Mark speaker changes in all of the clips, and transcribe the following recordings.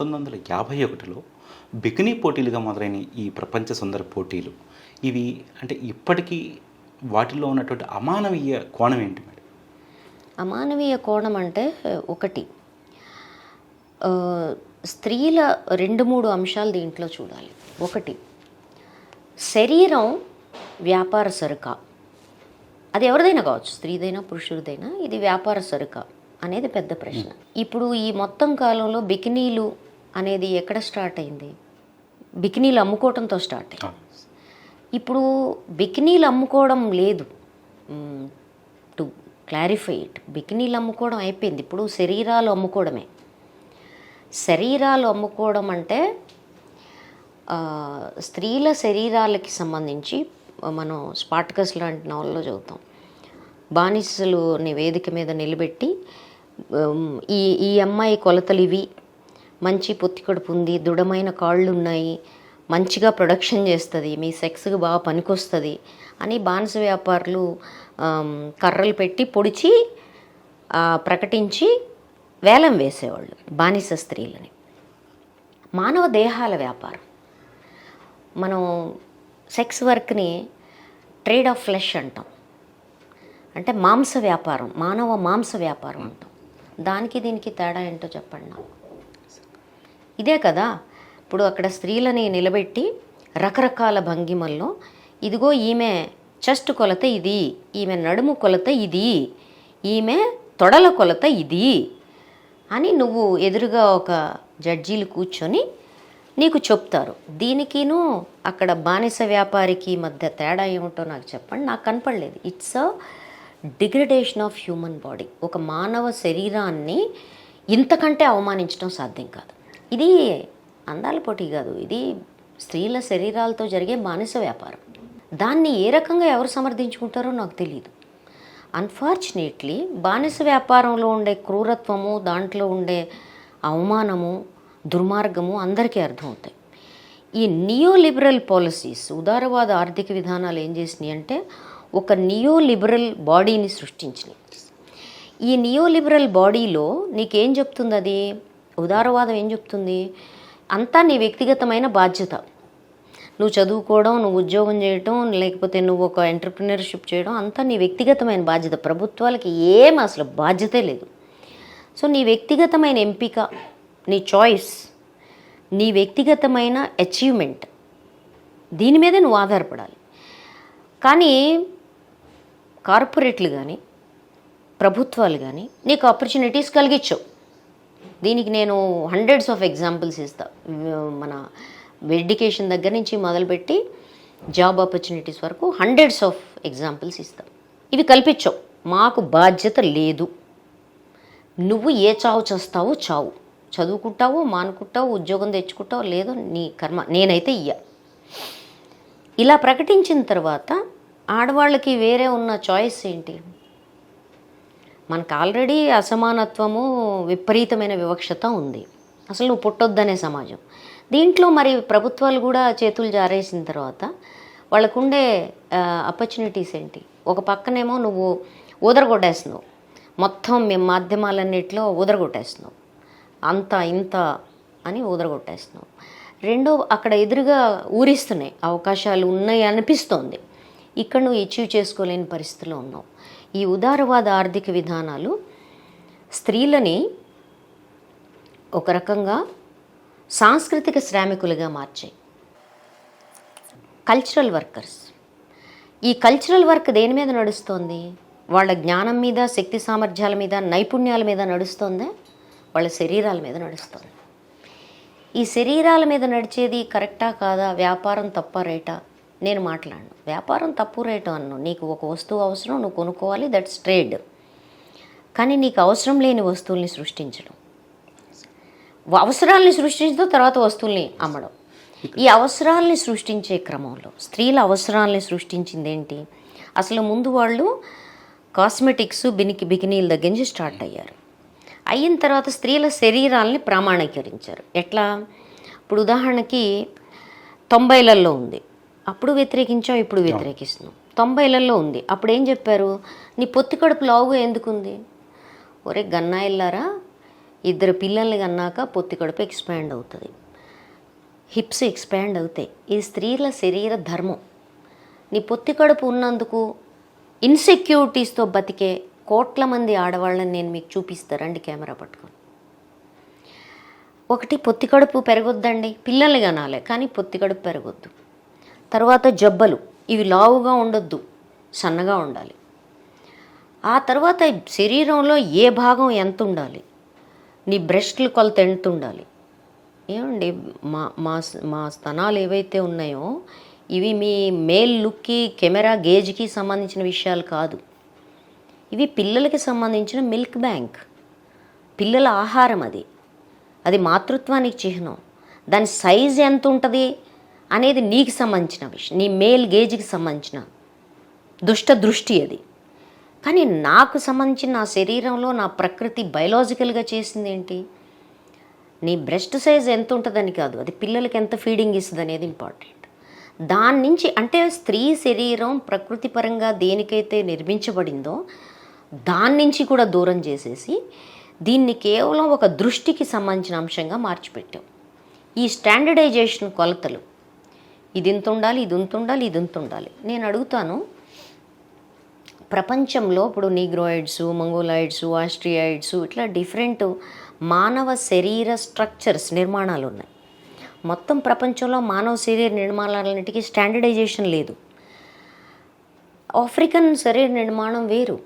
Speaker 1: పంతొమ్మిది వందల యాభై ఒకటిలో బికినీ పోటీలుగా మొదలైన ఈ ప్రపంచ సుందర పోటీలు. ఇవి అంటే ఇప్పటికీ వాటిలో ఉన్నటువంటి అమానవీయ కోణం ఏంటి మేడం
Speaker 2: అమానవీయ కోణం అంటే ఒకటి. స్త్రీల రెండు మూడు అంశాలు దీంట్లో చూడాలి. ఒకటి శరీరం వ్యాపార సరుక. అది ఎవరిదైనా కావచ్చు స్త్రీదైనా పురుషుడిదైనా ఇది వ్యాపార సరుక అనేది పెద్ద ప్రశ్న. ఇప్పుడు ఈ మొత్తం కాలంలో బికినీలు అనేది ఎక్కడ స్టార్ట్ అయింది? బికినీలు అమ్ముకోవటంతో స్టార్ట్ అయింది. ఇప్పుడు బికినీలు అమ్ముకోవడం లేదు. To clarify it. బికినీలు అమ్ముకోవడం అయిపోయింది. ఇప్పుడు శరీరాలు అమ్ముకోవడమే. శరీరాలు అమ్ముకోవడం అంటే స్త్రీల శరీరాలకి సంబంధించి మనం స్పాట్కస్ లాంటి నవల్లో చదువుతాం. బానిసలుని వేదిక మీద నిలబెట్టి ఈ ఈ అమ్మాయి కొలతలు ఇవి మంచి పొత్తి కడుపు ఉంది దృఢమైన కాళ్ళు ఉన్నాయి మంచిగా ప్రొడక్షన్ చేస్తుంది మీ సెక్స్కి బాగా పనికొస్తుంది అని బానిస వ్యాపారులు కర్రలు పెట్టి పొడిచి ప్రకటించి వేలం వేసేవాళ్ళు బానిస స్త్రీలని. మానవ దేహాల వ్యాపారం. మనం సెక్స్ వర్క్ని ట్రేడ్ ఆఫ్ ఫ్లెష్ అంటాం. అంటే మాంస వ్యాపారం మానవ మాంస వ్యాపారం అంటాం. దానికి దీనికి తేడా ఏంటో చెప్పండి నాకు. ఇదే కదా. ఇప్పుడు అక్కడ స్త్రీలని నిలబెట్టి రకరకాల భంగిమల్లో ఇదిగో ఈమె చెస్ట్ కొలత ఇది ఈమె నడుము కొలత ఇది ఈమె తొడల కొలత ఇది అని నువ్వు ఎదురుగా ఒక జడ్జీలు కూర్చొని నీకు చెప్తారు. దీనికిను అక్కడ బానిస వ్యాపారికి మధ్య తేడా ఏమిటో నాకు చెప్పండి. నాకు కనపడలేదు. It's a degradation of human body ఒక మానవ శరీరాన్ని ఇంతకంటే అవమానించడం సాధ్యం కాదు. ఇది అందాల పోటీ కాదు ఇది స్త్రీల శరీరాలతో జరిగే బానిస వ్యాపారం. దాన్ని ఏ రకంగా ఎవరు సమర్థించుకుంటారో నాకు తెలియదు అన్ఫార్చునేట్లీ బానిస వ్యాపారంలో ఉండే క్రూరత్వము దాంట్లో ఉండే అవమానము దుర్మార్గము అందరికీ అర్థమవుతాయి. ఈ నియో లిబరల్ పాలసీస్ ఉదారవాద ఆర్థిక విధానాలు ఏం చేసినాయి అంటే ఒక నియో లిబరల్ బాడీని సృష్టించినాయి. ఈ నియో లిబరల్ బాడీలో నీకేం చెప్తుంది అది? ఉదారవాదం ఏం చెప్తుంది? అంతా నీ వ్యక్తిగతమైన బాధ్యత. నువ్వు చదువుకోవడం నువ్వు ఉద్యోగం చేయడం లేకపోతే నువ్వు ఒక ఎంటర్ప్రినర్షిప్ చేయడం అంతా నీ వ్యక్తిగతమైన బాధ్యత. ప్రభుత్వాలకి ఏం అసలు బాధ్యతే లేదు. సో నీ వ్యక్తిగతమైన ఎంపిక నీ చాయిస్ నీ వ్యక్తిగతమైన అచీవ్మెంట్ దీని మీదే నువ్వు ఆధారపడాలి. కానీ కార్పొరేట్లు కానీ ప్రభుత్వాలు కానీ నీకు ఆపర్చునిటీస్ కలిగించవు దీనికి నేను హండ్రెడ్స్ ఆఫ్ ఎగ్జాంపుల్స్ ఇస్తా. మన ఎడ్యుకేషన్ దగ్గర నుంచి మొదలుపెట్టి జాబ్ ఆపర్చునిటీస్ వరకు హండ్రెడ్స్ ఆఫ్ ఎగ్జాంపుల్స్ ఇస్తా. ఇవి కల్పించవు. మాకు బాధ్యత లేదు. నువ్వు ఏ చావు చేస్తావో చావు. చదువుకుంటావో మానుకుంటావు ఉద్యోగం తెచ్చుకుంటావో లేదో నీ కర్మ నేనైతే ఇయ్య. ఇలా ప్రకటించిన తర్వాత ఆడవాళ్ళకి వేరే ఉన్న చాయిస్ ఏంటి? మనకు ఆల్రెడీ అసమానత్వము విపరీతమైన వివక్షత ఉంది. అసలు నువ్వు పుట్టొద్దనే సమాజం. దీంట్లో మరి ప్రభుత్వాలు కూడా చేతులు జారేసిన తర్వాత వాళ్ళకుండే ఆపర్చునిటీస్ ఏంటి? ఒక పక్కనేమో నువ్వు ఊదరగొట్టేస్తున్నావు. మొత్తం మీ మాధ్యమాలన్నింటిలో ఊదరగొట్టేస్తున్నావు. అంత ఇంత అని ఊదరగొట్టేస్తున్నావు. రెండో అక్కడ ఎదురుగా ఊరిస్తున్నాయి. అవకాశాలు ఉన్నాయి అనిపిస్తోంది ఇక్కడ నువ్వు అచీవ్ చేసుకోలేని పరిస్థితిలో ఉన్నావు. ఈ ఉదారవాద ఆర్థిక విధానాలు స్త్రీలని ఒక రకంగా సాంస్కృతిక శ్రామికులుగా మార్చాయి. కల్చరల్ వర్కర్స్ ఈ కల్చరల్ వర్క్ దేని మీద నడుస్తోంది? వాళ్ళ జ్ఞానం మీద శక్తి సామర్థ్యాల మీద నైపుణ్యాల మీద నడుస్తోందా? వాళ్ళ శరీరాల మీద నడుస్తుంది? ఈ శరీరాల మీద నడిచేది కరెక్టా కాదా? వ్యాపారం తప్ప రైటా? నేను మాట్లాడను. వ్యాపారం తప్పు రేటు అన్ను. నీకు ఒక వస్తువు అవసరం నువ్వు కొనుక్కోవాలి దట్స్ ట్రేడ్ కానీ నీకు అవసరం లేని వస్తువుల్ని సృష్టించడం. అవసరాల్ని సృష్టించడం తర్వాత వస్తువుల్ని అమ్మడం. ఈ అవసరాల్ని సృష్టించే క్రమంలో స్త్రీల అవసరాల్ని సృష్టించింది ఏంటి అసలు ముందు వాళ్ళు కాస్మెటిక్స్ బినికి బికినీల దగ్గర నుంచి స్టార్ట్ అయ్యారు. అయిన తర్వాత స్త్రీల శరీరాల్ని ప్రామాణీకరించారు. ఎట్లా? ఇప్పుడు ఉదాహరణకి తొంభైలలో ఉంది. అప్పుడు వ్యతిరేకించాం ఇప్పుడు వ్యతిరేకిస్తున్నాం తొంభైలలో ఉంది. అప్పుడు ఏం చెప్పారు? నీ పొత్తి కడుపు లావుగా ఎందుకుంది? ఒరే గన్నాయిల్లారా ఇద్దరు పిల్లల్ని కన్నాక పొత్తి కడుపు ఎక్స్పాండ్ అవుతుంది. హిప్స్ ఎక్స్పాండ్ అవుతాయి ఇది స్త్రీల శరీర ధర్మం. నీ పొత్తి కడుపు ఉన్నందుకు ఇన్సెక్యూరిటీస్తో బతికే కోట్ల మంది ఆడవాళ్ళని నేను మీకు చూపిస్తారండి కెమెరా పట్టుకొని. ఒకటి పొత్తి కడుపు పెరగొద్దండి. పిల్లల్ని కనాలే కానీ పొత్తి కడుపు పెరగొద్దు. తర్వాత జబ్బలు. ఇవి లావుగా ఉండొద్దు. సన్నగా ఉండాలి. ఆ తర్వాత శరీరంలో ఏ భాగం ఎంత ఉండాలి నీ బ్రెస్ట్లు కొలత ఎంత ఉండాలి ఏమండి మా మా మా స్తనాలు ఏవైతే ఉన్నాయో ఇవి మీ మేల్ లుక్కి కెమెరా గేజ్కి సంబంధించిన విషయాలు కాదు. ఇవి పిల్లలకి సంబంధించిన మిల్క్ బ్యాంక్. పిల్లల ఆహారం అది. అది మాతృత్వానికి చిహ్నం. దాని సైజ్ ఎంత ఉంటుంది అనేది నీకు సంబంధించిన విషయం. నీ మేల్ గేజ్కి సంబంధించిన దుష్ట దృష్టి అది. కానీ నాకు సంబంధించిన నా శరీరంలో నా ప్రకృతి బయలాజికల్గా చేసింది ఏంటి? నీ బ్రెస్ట్ సైజ్ ఎంత ఉంటుందని కాదు. అది పిల్లలకి ఎంత ఫీడింగ్ ఇస్తుంది అనేది ఇంపార్టెంట్. దాని నుంచి అంటే స్త్రీ శరీరం ప్రకృతి పరంగా దేనికైతే నిర్మించబడిందో దాని నుంచి కూడా దూరం చేసేసి దీన్ని కేవలం ఒక దృష్టికి సంబంధించిన అంశంగా మార్చిపెట్టాం. ఈ స్టాండర్డైజేషన్ కొలతలు ఇది ఇంత ఉండాలి ఇది ఇంత ఉండాలి ఇది ఇంత ఉండాలి నేను అడుగుతాను ప్రపంచంలో ఇప్పుడు నీగ్రోయిడ్స్ మంగోలాయిడ్స్ ఆస్ట్రియాయిడ్స్ ఇట్లా డిఫరెంట్ మానవ శరీర స్ట్రక్చర్స్ నిర్మాణాలు ఉన్నాయి. మొత్తం ప్రపంచంలో మానవ శరీర నిర్మాణాలన్నిటికీ స్టాండర్డైజేషన్ లేదు. ఆఫ్రికన్ శరీర నిర్మాణం వేరు.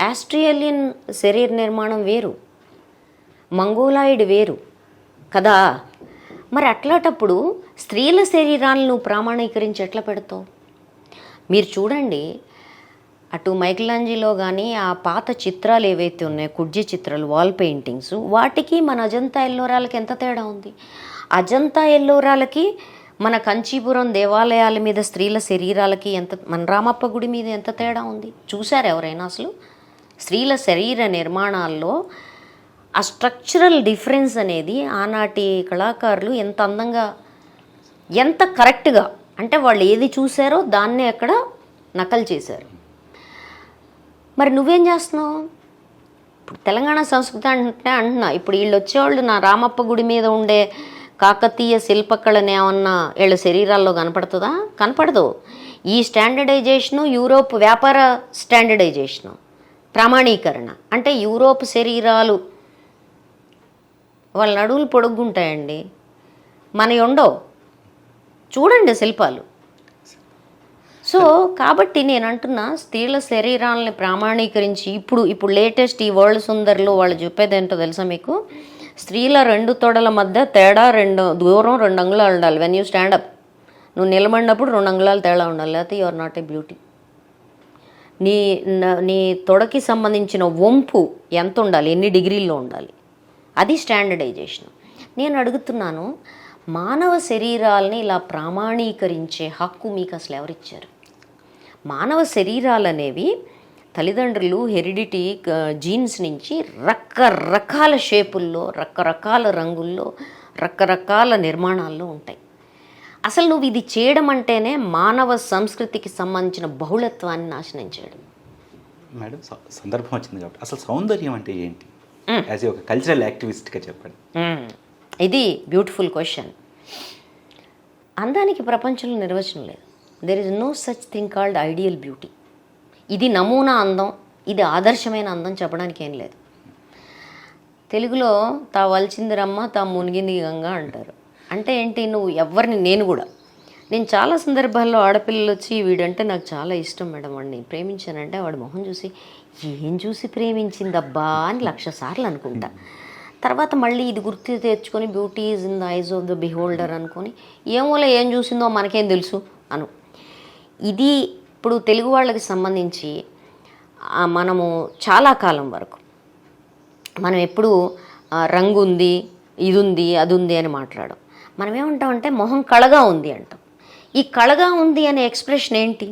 Speaker 2: ఆస్ట్రేలియన్ శరీర నిర్మాణం వేరు. మంగోలాయిడ్ వేరు. కదా? మరి అట్లాటప్పుడు స్త్రీల శరీరాలను ప్రామాణీకరించి ఎట్లా పెడతావు? మీరు చూడండి అటు మైకలాంజీలో కానీ ఆ పాత చిత్రాలు ఏవైతే ఉన్నాయో కుడ్జి చిత్రాలు వాల్ పెయింటింగ్స్ వాటికి మన అజంతా ఎల్లోరాలకి ఎంత తేడా ఉంది? అజంతా ఎల్లోరాలకి మన కంచీపురం దేవాలయాల మీద స్త్రీల శరీరాలకి ఎంత మన రామప్ప గుడి మీద ఎంత తేడా ఉంది? చూశారు ఎవరైనా అసలు? స్త్రీల శరీర నిర్మాణాల్లో ఆ స్ట్రక్చరల్ డిఫరెన్స్ అనేది ఆనాటి కళాకారులు ఎంత అందంగా ఎంత కరెక్ట్గా అంటే వాళ్ళు ఏది చూసారో దాన్నే అక్కడ నకలు చేశారు. మరి నువ్వేం చేస్తున్నావు? ఇప్పుడు తెలంగాణ సంస్కృతి అంటే అంటున్నా ఇప్పుడు వీళ్ళు వచ్చేవాళ్ళు నా రామప్ప గుడి మీద ఉండే కాకతీయ శిల్పకళని ఏమన్నా వీళ్ళ శరీరాల్లో కనపడుతుందా? కనపడదు. ఈ స్టాండర్డైజేషను యూరోప్ వ్యాపార స్టాండర్డైజేషను ప్రామాణీకరణ. అంటే యూరోప్ శరీరాలు వాళ్ళ నడువులు పొడుగ్గుంటాయండి. మనవి ఉండవు. చూడండి శిల్పాలు. సో కాబట్టి నేను అంటున్నా స్త్రీల శరీరాలని ప్రామాణీకరించి ఇప్పుడు ఇప్పుడు లేటెస్ట్ ఈ వరల్డ్ సుందర్లో వాళ్ళు చెప్పేది ఏంటో తెలుసా మీకు? స్త్రీల రెండు తొడల మధ్య తేడా రెండు దూరం రెండు అంగుళాలు ఉండాలి. వెన్ యూ స్టాండప్ నువ్వు నిలబడినప్పుడు రెండు అంగుళాలు తేడా ఉండాలి. లేకపోతే you are not a beauty నీ నీ తొడకి సంబంధించిన వంపు ఎంత ఉండాలి? ఎన్ని డిగ్రీల్లో ఉండాలి? అది స్టాండర్డైజేషన్. నేను అడుగుతున్నాను మానవ శరీరాలని ఇలా ప్రామాణీకరించే హక్కు మీకు అసలు ఎవరిచ్చారు? మానవ శరీరాలు అనేవి తల్లిదండ్రులు హెరిడిటీ జీన్స్ నుంచి రకరకాల షేపుల్లో రకరకాల రంగుల్లో రకరకాల నిర్మాణాల్లో ఉంటాయి. అసలు నువ్వు ఇది చేయడం అంటేనే మానవ సంస్కృతికి సంబంధించిన బహుళత్వాన్ని నాశనం చేయడం.
Speaker 1: మేడం సందర్భం వచ్చింది కాబట్టి. అసలు సౌందర్యం అంటే ఏంటి? యాజ్ ఒక కల్చరల్ యాక్టివిస్ట్గా చెప్పండి.
Speaker 2: ఇది బ్యూటిఫుల్ క్వశ్చన్ అందానికి ప్రపంచంలో నిర్వచనం లేదు. There is no such thing called ideal beauty ఇది నమూనా అందం ఇది ఆదర్శమైన అందం చెప్పడానికి ఏం లేదు. తెలుగులో తా వలిచింది రమ్మ తా మునిగింది గంగ అంటారు. అంటే ఏంటి? నువ్వు ఎవరిని నేను కూడా. నేను చాలా సందర్భాల్లో ఆడపిల్లలు వచ్చి వీడంటే నాకు చాలా ఇష్టం మేడం వాడిని. ప్రేమించానంటే వాడి మొహం చూసి ఏం చూసి ప్రేమించిందబ్బా అని లక్ష సార్లు అనుకుంటా. తర్వాత మళ్ళీ ఇది గుర్తు తెచ్చుకొని beauty is in the eyes of the beholder అనుకొని ఏమోలే ఏం చూసిందో మనకేం తెలుసు అను. ఇది ఇప్పుడు తెలుగు వాళ్ళకి సంబంధించి మనము చాలా కాలం వరకు మనం ఎప్పుడు రంగు ఉంది ఇది ఉంది అది ఉంది అని మాట్లాడడం. మనం ఏమంటామంటే మొహం కళగా ఉంది అంటాం. ఈ కళగా ఉంది అనే ఎక్స్ప్రెషన్ ఏంటి?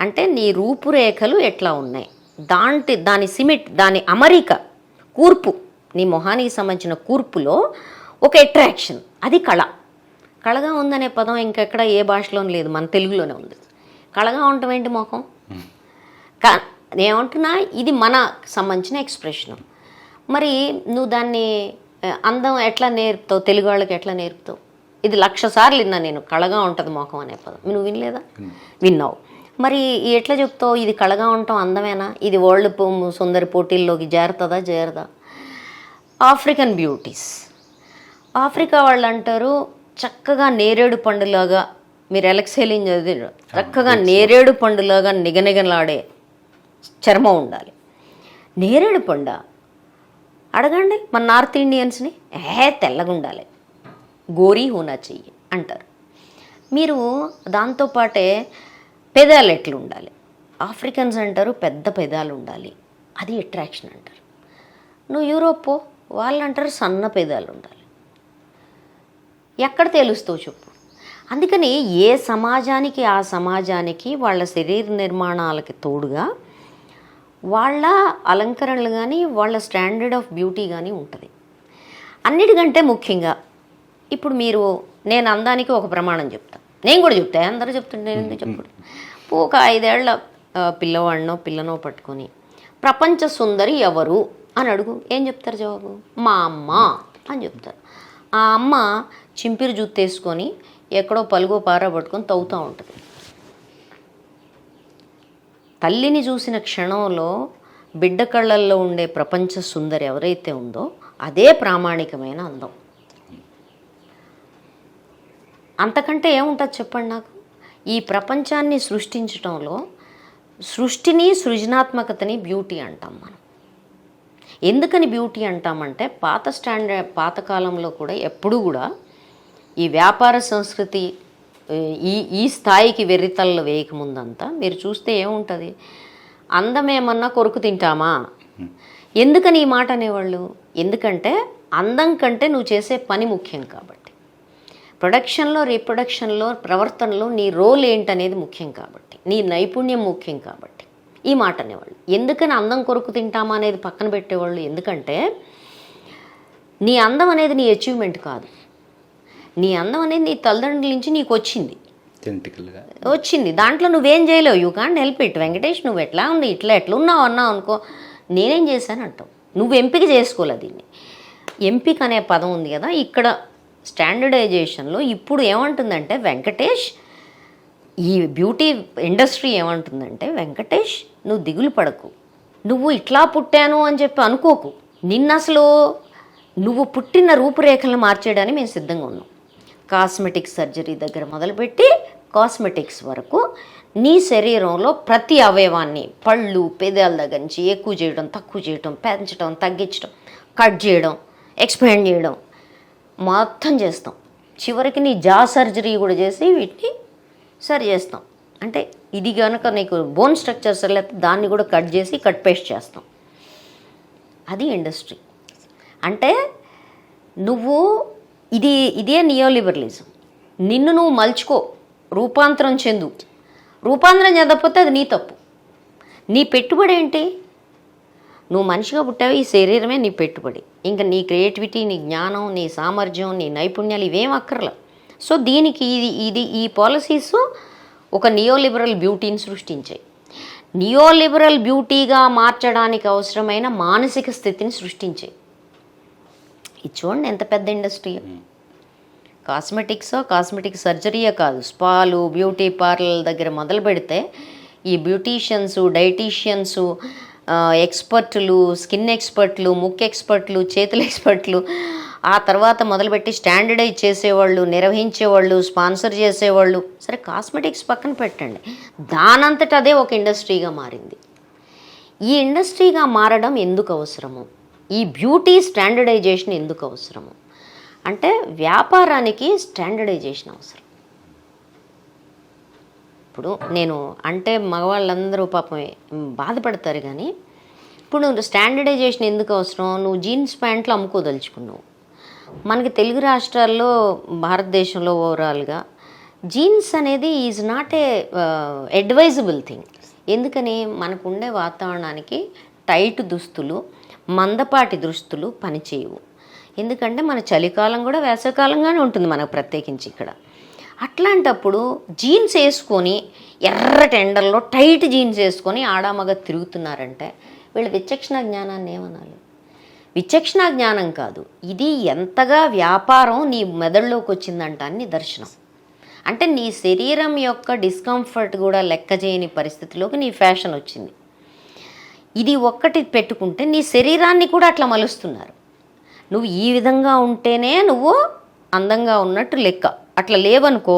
Speaker 2: అంటే నీ రూపురేఖలు ఎట్లా ఉన్నాయి? దాంటి దాని సిమెట్ దాని అమరిక కూర్పు. నీ మొహానికి సంబంధించిన కూర్పులో ఒక అట్రాక్షన్ అది కళ. కళగా ఉందనే పదం ఇంకెక్కడ ఏ భాషలోనూ లేదు మన తెలుగులోనే ఉంది. కళగా ఉండటం ఏంటి మొహం? కా ఏమంటున్నా ఇది మన సంబంధించిన ఎక్స్ప్రెషను మరి నువ్వు దాన్ని అందం ఎట్లా నేర్పుతావు? తెలుగు వాళ్ళకి ఎట్లా నేర్పుతావు? ఇది లక్ష సార్లు విన్నా నేను కళగా ఉంటుంది మొఖం అనే పదం. నువ్వు వినలేదా? విన్నావు. మరి ఎట్లా చెప్తావు? ఇది కళగా ఉండటం అందమేనా? ఇది వరల్డ్ సుందరి పోటీల్లోకి చేరుతుందా చేరదా ఆఫ్రికన్ బ్యూటీస్. ఆఫ్రికా వాళ్ళు అంటారు చక్కగా నేరేడు పండులాగా మీరు ఎలక్సేలింగ్ చక్కగా నేరేడు పండులాగా నిగనిగలాడే చర్మం ఉండాలి. నేరేడు పండ అడగండి మన నార్త్ ఇండియన్స్ని ఏ తెల్లగా ఉండాలి గోరీ హోనా చెయ్యి అంటారు. మీరు దాంతోపాటే పెదాలు ఎట్లు ఉండాలి ఆఫ్రికన్స్ అంటారు పెద్ద పెదాలు ఉండాలి అది అట్రాక్షన్ అంటారు. నువ్వు యూరోప్ పో, వాళ్ళు అంటారు సన్న పెదాలు ఉండాలి ఎక్కడ తెలుస్తావు చెప్పు. అందుకని ఏ సమాజానికి ఆ సమాజానికి వాళ్ళ శరీర నిర్మాణాలకి తోడుగా వాళ్ళ అలంకరణలు కానీ వాళ్ళ స్టాండర్డ్ ఆఫ్ బ్యూటీ కానీ ఉంటుంది. అన్నిటికంటే ముఖ్యంగా ఇప్పుడు మీరు నేను అందానికి ఒక ప్రమాణం చెప్తాను నేను కూడా చెప్తా అందరూ చెప్తుంటే నేను చెప్పడు ఒక ఐదేళ్ళ పిల్లవాడినో పిల్లనో పట్టుకొని ప్రపంచ సుందరి ఎవరు? అని అడుగు. ఏం చెప్తారు జవాబు? మా అమ్మ అని చెప్తారు. ఆ అమ్మ చింపిరి జుత్తేసుకొని ఎక్కడో పలుగో పార పట్టుకొని తవ్వుతూ ఉంటుంది. తల్లిని చూసిన క్షణంలో బిడ్డ కళ్ళల్లో ఉండే ప్రపంచ సుందరి ఎవరైతే ఉందో అదే ప్రామాణికమైన అందం. అంతకంటే ఏముంటుంది చెప్పండి నాకు? ఈ ప్రపంచాన్ని సృష్టించటంలో సృష్టిని సృజనాత్మకతని బ్యూటీ అంటాం మనం. ఎందుకని బ్యూటీ అంటామంటే పాత స్టాండర్డ్ పాతకాలంలో కూడా ఎప్పుడూ కూడా ఈ వ్యాపార సంస్కృతి ఈ ఈ స్థాయికి వెర్రితల్లో వేయకముందంతా మీరు చూస్తే ఏముంటుంది? అందమేమన్నా కొరుకు తింటామా? ఎందుకని ఈ మాట అనేవాళ్ళు? ఎందుకంటే అందం కంటే నువ్వు చేసే పని ముఖ్యం కాబట్టి. ప్రొడక్షన్లో రీప్రొడక్షన్లో ప్రవర్తనలో నీ రోల్ ఏంటనేది ముఖ్యం కాబట్టి నీ నైపుణ్యం ముఖ్యం కాబట్టి. ఈ మాట అనేవాళ్ళు. ఎందుకని అందం కొరకు తింటామా అనేది పక్కన పెట్టేవాళ్ళు? ఎందుకంటే నీ అందం అనేది నీ అచీవ్మెంట్ కాదు. నీ అందం అనేది నీ తల్లిదండ్రుల నుంచి నీకు వచ్చింది. వచ్చింది. దాంట్లో నువ్వేం చేయలేవు. You can't help it Venkatesh నువ్వు ఎట్లా ఉంది? ఇట్లా ఎట్లా ఉన్నావు? అన్నావు అనుకో. నేనేం చేశాను అంటావు? నువ్వు ఎంపిక చేసుకోలే దీన్ని. ఎంపిక అనే పదం ఉంది కదా ఇక్కడ స్టాండర్డైజేషన్లో ఇప్పుడు ఏమంటుందంటే వెంకటేష్ ఈ బ్యూటీ ఇండస్ట్రీ ఏమంటుందంటే వెంకటేష్ నువ్వు దిగులు పడకు. నువ్వు ఇట్లా పుట్టాను అని చెప్పి అనుకోకు. నిన్న అసలు నువ్వు పుట్టిన రూపురేఖలను మార్చేయడానికి మేము సిద్ధంగా ఉన్నాం. కాస్మెటిక్ సర్జరీ దగ్గర మొదలుపెట్టి కాస్మెటిక్స్ వరకు నీ శరీరంలో ప్రతి అవయవాన్ని పళ్ళు పెదాల దగ్గర నుంచి ఎక్కువ చేయడం తక్కువ చేయడం పెంచడం తగ్గించడం కట్ చేయడం ఎక్స్పాండ్ చేయడం మొత్తం చేస్తాం. చివరికి నీ జా సర్జరీ కూడా చేసి వీటిని సరి చేస్తాం. అంటే ఇది కనుక నీకు బోన్ స్ట్రక్చర్స్ లేకపోతే దాన్ని కూడా కట్ చేసి కట్ పేస్ట్ చేస్తాం. అది ఇండస్ట్రీ. అంటే నువ్వు ఇది ఇదే నియోలిబరలిజం. నిన్ను నువ్వు మలుచుకో. రూపాంతరం చెందు. రూపాంతరం చెందకపోతే అది నీ తప్పు. నీ పెట్టుబడి ఏంటి నువ్వు మనిషిగా పుట్టావు ఈ శరీరమే నీ పెట్టుబడి. ఇంకా నీ క్రియేటివిటీ నీ జ్ఞానం నీ సామర్థ్యం నీ నైపుణ్యాలు ఇవేం అక్కర్లా. సో దీనికి ఇది ఇది ఈ పాలసీస్ ఒక నియోలిబరల్ బ్యూటీని సృష్టించాయి. నియోలిబరల్ బ్యూటీగా మార్చడానికి అవసరమైన మానసిక స్థితిని సృష్టించాయి. ఇది చూడండి ఎంత పెద్ద ఇండస్ట్రీ. కాస్మెటిక్స్ కాస్మెటిక్ సర్జరీయే కాదు. స్పాలు బ్యూటీ పార్లర్ దగ్గర మొదలు పెడితే ఈ బ్యూటీషియన్స్ డైటీషియన్స్ ఎక్స్పర్ట్లు స్కిన్ ఎక్స్పర్ట్లు ముక్ ఎక్స్పర్ట్లు చేతుల ఎక్స్పర్ట్లు. ఆ తర్వాత మొదలుపెట్టి స్టాండర్డైజ్ చేసేవాళ్ళు నిర్వహించేవాళ్ళు స్పాన్సర్ చేసేవాళ్ళు. సరే కాస్మెటిక్స్ పక్కన పెట్టండి. దానంతట అదే ఒక ఇండస్ట్రీగా మారింది. ఈ ఇండస్ట్రీగా మారడం ఎందుకు అవసరము? ఈ బ్యూటీ స్టాండర్డైజేషన్ ఎందుకు అవసరము? అంటే వ్యాపారానికి స్టాండర్డైజేషన్ అవసరం. ఇప్పుడు నేను అంటే మగవాళ్ళందరూ పాపం బాధపడతారు కానీ ఇప్పుడు నువ్వు స్టాండర్డైజేషన్ ఎందుకు అవసరం? నువ్వు జీన్స్ ప్యాంట్లు అమ్ముకోదలుచుకున్నావు. మనకి తెలుగు రాష్ట్రాల్లో భారతదేశంలో ఓవరాల్గా జీన్స్ అనేది is not a advisable thing ఎందుకని? మనకు ఉండే వాతావరణానికి టైట్ దుస్తులు మందపాటి దుస్తులు పనిచేయవు. ఎందుకంటే మన చలికాలం కూడా వేసవికాలంగానే ఉంటుంది మనకు ప్రత్యేకించి ఇక్కడ. అట్లాంటప్పుడు జీన్స్ వేసుకొని ఎర్ర టెండర్లో టైట్ జీన్స్ వేసుకొని ఆడామగ తిరుగుతున్నారంటే వీళ్ళ విచక్షణ జ్ఞానాన్ని ఏమనాలి? విచక్షణ జ్ఞానం కాదు. ఇది ఎంతగా వ్యాపారం నీ మెదడులోకి వచ్చిందంట అని దర్శనం అంటే నీ శరీరం యొక్క డిస్కంఫర్ట్ కూడా లెక్క చేయని పరిస్థితిలోకి నీ ఫ్యాషన్ వచ్చింది. ఇది ఒక్కటి పెట్టుకుంటే నీ శరీరాన్ని కూడా అట్లా మలుస్తున్నారు. నువ్వు ఈ విధంగా ఉంటేనే నువ్వు అందంగా ఉన్నట్టు లెక్క. అట్లా లేవనుకో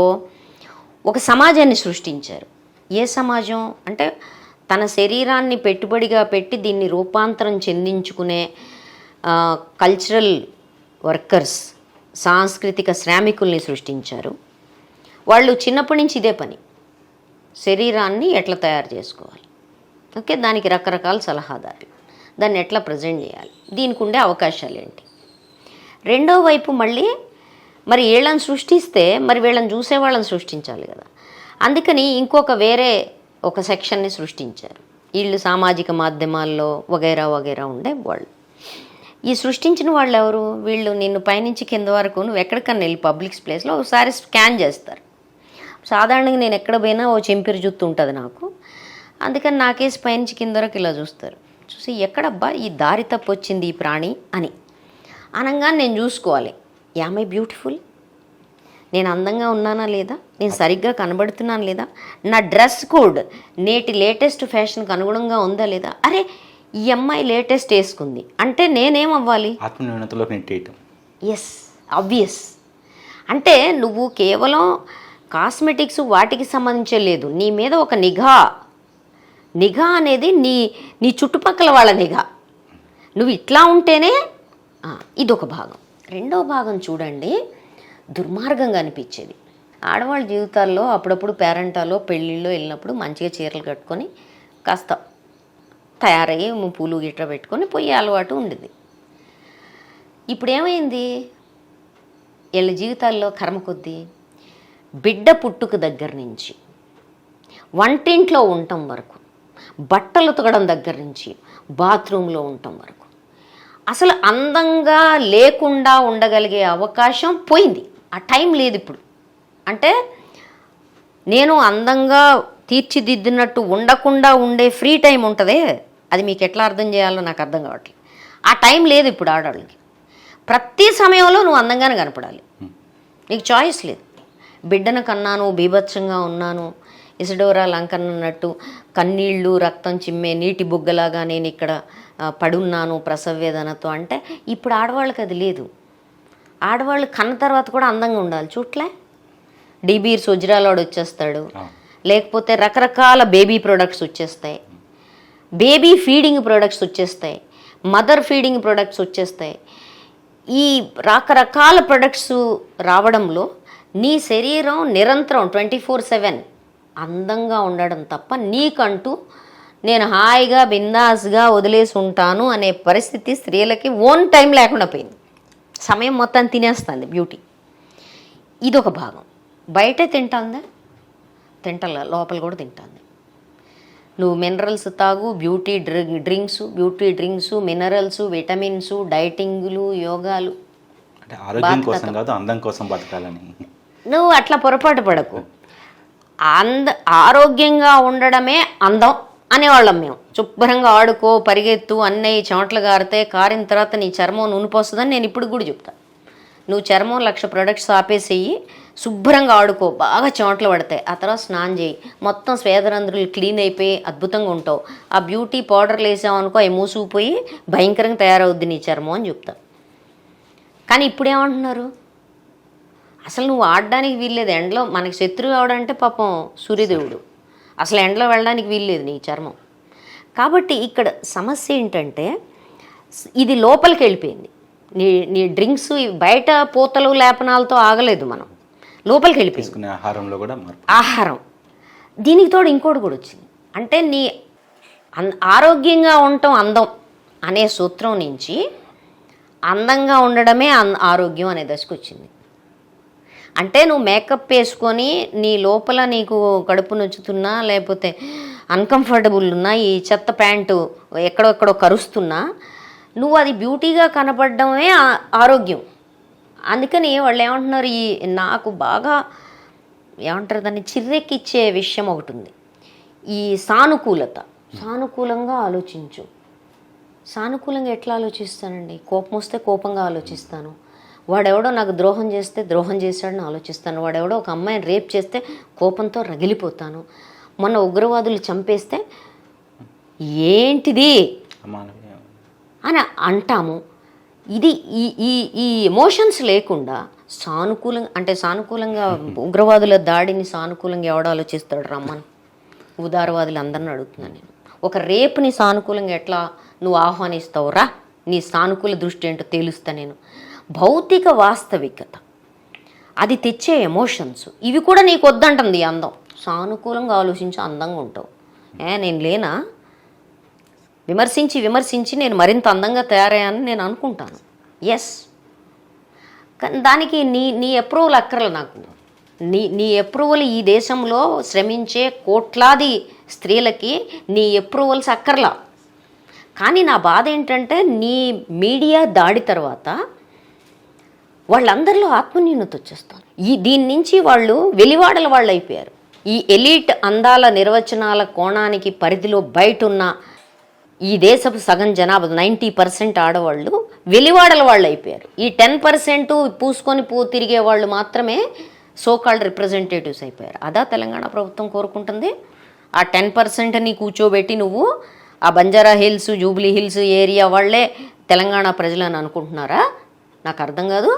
Speaker 2: ఒక సమాజాన్ని సృష్టించారు. ఏ సమాజం? అంటే తన శరీరాన్ని పెట్టుబడిగా పెట్టి దీన్ని రూపాంతరం చెందించుకునే కల్చరల్ వర్కర్స్ సాంస్కృతిక శ్రామికుల్ని సృష్టించారు. వాళ్ళు చిన్నప్పటి నుంచి ఇదే పని. శరీరాన్ని ఎట్లా తయారు చేసుకోవాలి? ఓకే దానికి రకరకాల సలహాదారులు. దాన్ని ఎట్లా ప్రజెంట్ చేయాలి? దీనికి ఉండే అవకాశాలు ఏంటి? రెండో వైపు మళ్ళీ మరి వీళ్ళని సృష్టిస్తే మరి వీళ్ళని చూసే వాళ్ళని సృష్టించాలి కదా. అందుకని ఇంకొక వేరే ఒక సెక్షన్ని సృష్టించారు. వీళ్ళు సామాజిక మాధ్యమాల్లో వగైరా వగైరా ఉండే వాళ్ళు. ఈ సృష్టించిన వాళ్ళు ఎవరు? వీళ్ళు నిన్ను పైనుంచి కింద వరకు నువ్వు ఎక్కడికన్నా వెళ్ళి పబ్లిక్ ప్లేస్లో ఒకసారి స్కాన్ చేస్తారు. సాధారణంగా నేను ఎక్కడ పోయినా ఓ చెంపిరి జుత్తు ఉంటుంది నాకు. అందుకని నాకేసి పైనుంచి కింద వరకు ఇలా చూస్తారు. చూసి ఎక్కడబ్బా ఈ దారి తప్పు వచ్చింది ఈ ప్రాణి అని. అనగానే నేను చూసుకోవాలి. యామై బ్యూటిఫుల్ నేను అందంగా ఉన్నానా లేదా? నేను సరిగ్గా కనబడుతున్నాను లేదా? నా డ్రెస్ కోడ్ నేటి లేటెస్ట్ ఫ్యాషన్కి అనుగుణంగా ఉందా లేదా? అరే ఈ అమ్మాయి లేటెస్ట్ వేసుకుంది. అంటే నేనేం అవ్వాలి ఎస్ అబ్వియస్ అంటే నువ్వు కేవలం కాస్మెటిక్స్ వాటికి సంబంధించే లేదు. నీ మీద ఒక నిఘా. నిఘా అనేది నీ నీ చుట్టుపక్కల వాళ్ళ నిఘా. నువ్వు ఇట్లా ఉంటేనే ఆ, ఇదొక భాగం. రెండో భాగం చూడండి. దుర్మార్గంగా అనిపించేది. ఆడవాళ్ళ జీవితాల్లో అప్పుడప్పుడు పేరెంటాలో పెళ్ళిళ్ళో వెళ్ళినప్పుడు మంచిగా చీరలు కట్టుకొని కాస్త తయారయ్యి పూలు గిట్ర పెట్టుకొని పోయే అలవాటు ఉండేది. ఇప్పుడు ఏమైంది వీళ్ళ జీవితాల్లో కర్మ కొద్దీ బిడ్డ పుట్టుకు దగ్గర నుంచి వంటింట్లో ఉండటం వరకు బట్టలు ఉతకడం దగ్గర నుంచి బాత్రూంలో ఉండటం వరకు అసలు అందంగా లేకుండా ఉండగలిగే అవకాశం పోయింది. ఆ టైం లేదు ఇప్పుడు. అంటే నేను అందంగా తీర్చిదిద్దినట్టు ఉండకుండా ఉండే ఫ్రీ టైం ఉంటుందే అది మీకు ఎట్లా అర్థం చేయాలో నాకు అర్థం కావట్లేదు. ఆ టైం లేదు ఇప్పుడు ఆడవాళ్ళకి. ప్రతి సమయంలో నువ్వు అందంగానే కనపడాలి. నీకు చాయిస్ లేదు. బిడ్డను కన్నాను బీభత్సంగా ఉన్నాను ఇసడోరా లంకన్ అన్నట్టు కన్నీళ్ళు రక్తం చిమ్మే నీటి బుగ్గలాగా నేను ఇక్కడ పడున్నాను ప్రసవ వేదనతో అంటే ఇప్పుడు ఆడవాళ్ళకి అది లేదు. ఆడవాళ్ళు కన్న తర్వాత కూడా అందంగా ఉండాలి. చూట్లే? డీబీర్ సుజరాలోడు వచ్చేస్తాడు. లేకపోతే రకరకాల బేబీ ప్రొడక్ట్స్ వచ్చేస్తాయి. బేబీ ఫీడింగ్ ప్రొడక్ట్స్ వచ్చేస్తాయి. మదర్ ఫీడింగ్ ప్రొడక్ట్స్ వచ్చేస్తాయి. ఈ రకరకాల ప్రొడక్ట్స్ రావడంలో నీ శరీరం నిరంతరం ట్వంటీ ఫోర్ సెవెన్ అందంగా ఉండడం తప్ప నీకంటూ నేను హాయిగా బిందాస్గా వదిలేసి ఉంటాను అనే పరిస్థితి స్త్రీలకి ఓన్ టైం లేకుండా పోయింది. సమయం మొత్తం తినేస్తుంది బ్యూటీ. ఇదొక భాగం. బయటే తింటాందా? తింటలా లోపల కూడా తింటుంది. నువ్వు మినరల్స్ తాగు beauty drink drinks beauty drinks minerals vitamins డైటింగ్లు యోగాలు.
Speaker 1: అంటే ఆరోగ్యం కోసం కాదు అందం కోసం బతకాలని.
Speaker 2: నువ్వు అట్లా పొరపాటు పడకు. అంద ఆరోగ్యంగా ఉండడమే అందం. అనేవాళ్ళం మేము. శుభ్రంగా ఆడుకో పరిగెత్తు అన్నయ్య చెమటలు గారితే కారిన తర్వాత నీ చర్మం నూనెపోస్తుందని నేను ఇప్పుడు కూడా చెప్తా. నువ్వు చర్మం లక్ష ప్రొడక్ట్స్ ఆపేసేయి శుభ్రంగా ఆడుకో బాగా చెమటలు పడతాయి. ఆ తర్వాత స్నానం చేయి. మొత్తం స్వేదరంధ్రులు క్లీన్ అయిపోయి అద్భుతంగా ఉంటావు. ఆ బ్యూటీ పౌడర్లు వేసామనుకో అవి మూసుకుపోయి భయంకరంగా తయారవుద్ది నీ చర్మం అని చెప్తా. కానీ ఇప్పుడు ఏమంటున్నారు అసలు నువ్వు ఆడడానికి వీల్లేదు. ఎండలో మనకి శత్రువు అవడంటే పాపం సూర్యదేవుడు. అసలు ఎండలో వెళ్ళడానికి వీల్లేదు నీ చర్మం. కాబట్టి ఇక్కడ సమస్య ఏంటంటే ఇది లోపలికి వెళ్ళిపోయింది. నీ నీ డ్రింక్స్ బయట పూతలు లేపనాలతో ఆగలేదు మనం. లోపలికి వెళ్ళిపోయింది.
Speaker 1: ఆహారంలో కూడా
Speaker 2: ఆహారం. దీనికి తోడు ఇంకోటి కూడా వచ్చింది. అంటే నీ ఆరోగ్యంగా ఉండటం అందం అనే సూత్రం నుంచి అందంగా ఉండడమే అన్ ఆరోగ్యం అనే దశకు వచ్చింది. అంటే నువ్వు మేకప్ వేసుకొని నీ లోపల నీకు కడుపు నొచ్చుతున్నా లేకపోతే అన్కంఫర్టబుల్ ఉన్నా ఈ చెత్త ప్యాంటు ఎక్కడెక్కడో కరుస్తున్నా నువ్వు అది బ్యూటీగా కనపడడమే ఆరోగ్యం. అందుకని వాళ్ళు ఏమంటున్నారు ఈ నాకు బాగా ఏమంటారు దాన్ని చిర్రెక్కిచ్చే విషయం ఒకటి ఉంది. ఈ సానుకూలత. సానుకూలంగా ఆలోచించు. సానుకూలంగా ఎట్లా ఆలోచిస్తానండి? కోపం వస్తే కోపంగా ఆలోచిస్తాను. వాడెవడో నాకు ద్రోహం చేస్తే ద్రోహం చేశాడని ఆలోచిస్తాను. వాడెవడో ఒక అమ్మాయిని రేప్ చేస్తే కోపంతో రగిలిపోతాను. మొన్న ఉగ్రవాదులు చంపేస్తే ఏంటిది? అని అంటాము. ఇది ఈ ఈ ఈ ఎమోషన్స్ లేకుండా సానుకూలంగా అంటే సానుకూలంగా ఉగ్రవాదుల దాడిని సానుకూలంగా ఎవడు ఆలోచిస్తాడు రమ్మని? ఉదారవాదులు అందరిని అడుగుతున్నాను నేను. ఒక రేపుని సానుకూలంగా ఎట్లా నువ్వు ఆహ్వానిస్తావురా? నీ సానుకూల దృష్టి ఏంటో తేలుస్తా నేను. భౌతిక వాస్తవికత. అది తెచ్చే ఎమోషన్స్ ఇవి కూడా నీకు వద్దంటుంది ఈ అందం. సానుకూలంగా ఆలోచించి అందంగా ఉంటావు. ఏ నేను లేనా? విమర్శించి విమర్శించి నేను మరింత అందంగా తయారయ్యానని నేను అనుకుంటాను. ఎస్ కానీ దానికి నీ నీ అప్రూవల్ అక్కర్ల నాకు. నీ నీ అప్రూవల్ ఈ దేశంలో శ్రమించే కోట్లాది స్త్రీలకి నీ అప్రూవల్స్ అక్కర్లా. కానీ నా బాధ ఏంటంటే నీ మీడియా దాడి తర్వాత వాళ్ళందరిలో ఆత్మన్యూనత వచ్చేస్తుంది. ఈ దీని నుంచి వాళ్ళు వెలివాడల వాళ్ళు అయిపోయారు ఈ ఎలీట్ అందాల నిర్వచనాల కోణానికి పరిధిలో బయట ఉన్న ఈ దేశపు సగం జనాభా నైంటీ పర్సెంట్ ఆడవాళ్ళు వెలివాడల వాళ్ళు అయిపోయారు ఈ టెన్ పర్సెంట్ పూసుకొని పూ తిరిగే వాళ్ళు మాత్రమే సోకాల్డ్ రిప్రజెంటేటివ్స్ అయిపోయారు. అదా తెలంగాణ ప్రభుత్వం కోరుకుంటుంది. ఆ టెన్ పర్సెంట్ని కూర్చోబెట్టి నువ్వు ఆ Banjara hills Jubilee hills area వాళ్ళే తెలంగాణ ప్రజలు అని అనుకుంటున్నారా? నాకు అర్థం కాదు.